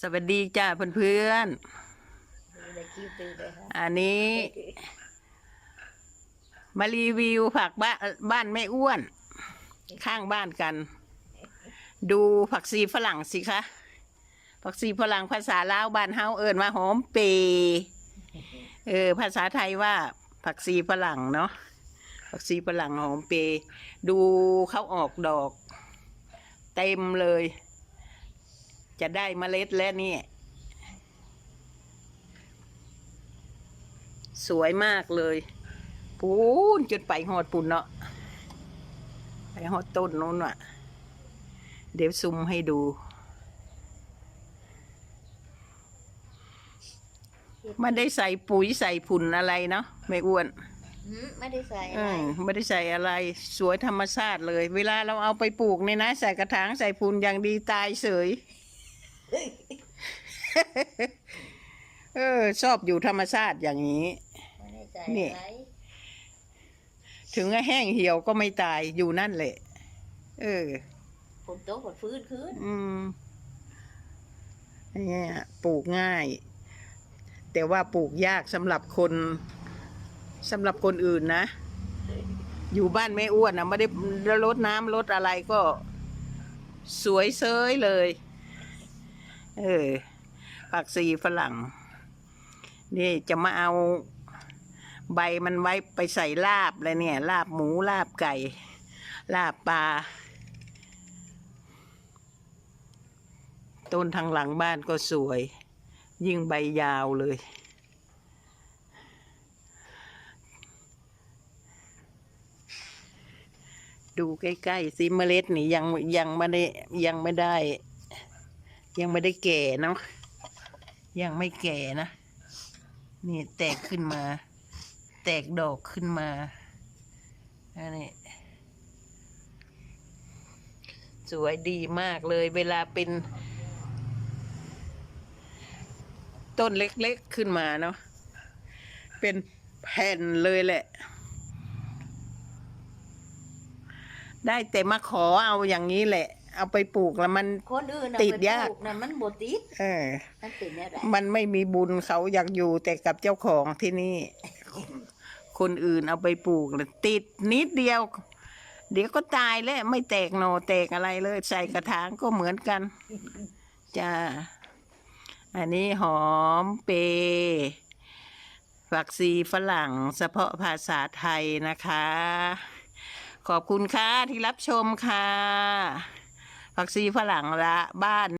สวัสดีจ้าเพื่อนได้คิวตื่นเลยค่ะๆอันนี้มารีวิวผักบ้านบ้านไม่อ้วน ข้างบ้านกัน ดูผักชีฝรั่งสิคะ ผักชีฝรั่งภาษาลาวบ้านเฮาเอิญว่าหอมเปรย์เออภาษาไทยว่า ผักชีฝรั่งเนาะผักชีฝรั่งหอมเปรย์ดูเขาออกดอก เต็มเลย จะได้เมล็ดแล้วเนี่ยสวยมากเลย ปูนจนไปหอดปุ่นเนาะไปหอดต้นนู้นว่ะ เดี๋ยวซุมให้ดู ไม่ได้ใส่ปุ๋ยใส่ผุนอะไรเนาะไม่อ้วนหืมไม่ได้ใส่เออะไรอไม่ได้ใส่อะไร สวยธรรมชาติเลย เวลาเราเอาไปปลูกเนี่ยนะ ใส่กระถางใส่ผุนอย่างดีตายเฉย เออ ชอบอยู่ธรรมชาติอย่างนี้ไม่ได้ใส่นี่อะไรถึงจะแห้งเหี่ยวก็ไม่ตายอยู่นั่นแหละ เออฝนตกฝนฟื้นคืนอืมเนี่ยปลูกง่าย แต่ว่าปลูกยากสำหรับคนสำหรับคนอื่นนะ อยู่บ้านไม่อ้วนนะไม่ได้รดน้ำรดอะไรก็ สวยเซยเลย เออ ผักซีฝรั่ง นี่จะมาเอาใบมันไว้ไปใส่ลาบเลยเนี่ย ลาบหมูลาบไก่ ลาบปลา ต้นทางหลังบ้านก็สวย ยิ่งใบยาวเลย ดูใกล้ๆสิเมล็ดนี่ยังยังไม่ได้ยังไม่ได้ ยังไม่ได้แก่เนาะยังไม่แก่นะ นี่แตกขึ้นมา แตกดอกขึ้นมาอันนี้สวยดีมากเลย เวลาเป็น ต้นเล็กๆขึ้นมาเนาะเป็นแผ่นเลยแหละ ได้แต่มาขอเอาอย่างนี้แหละ เอาไปปลูกแล้วมัน คนอื่นเอติดไปยากปลูนะมันบดติดเออ มันเป็นอะไรมันไม่มีบุญเขาอยากอยู่แต่กับเจ้าของที่นี่ คนอื่นเอาไปปลูกเลยติดนิดเดียว เดี๋ยวก็ตายแล้ว ไม่แตกโหนอแตกอะไรเลย ใส่กระถางก็เหมือนกันจ้าอันนี้หอมเปรย์ฝักซีฝรั่งเฉพาะภาษาไทยนะคะ ขอบคุณค่ะที่รับชมค่ะ ผักซีฝรั่งละบ้าน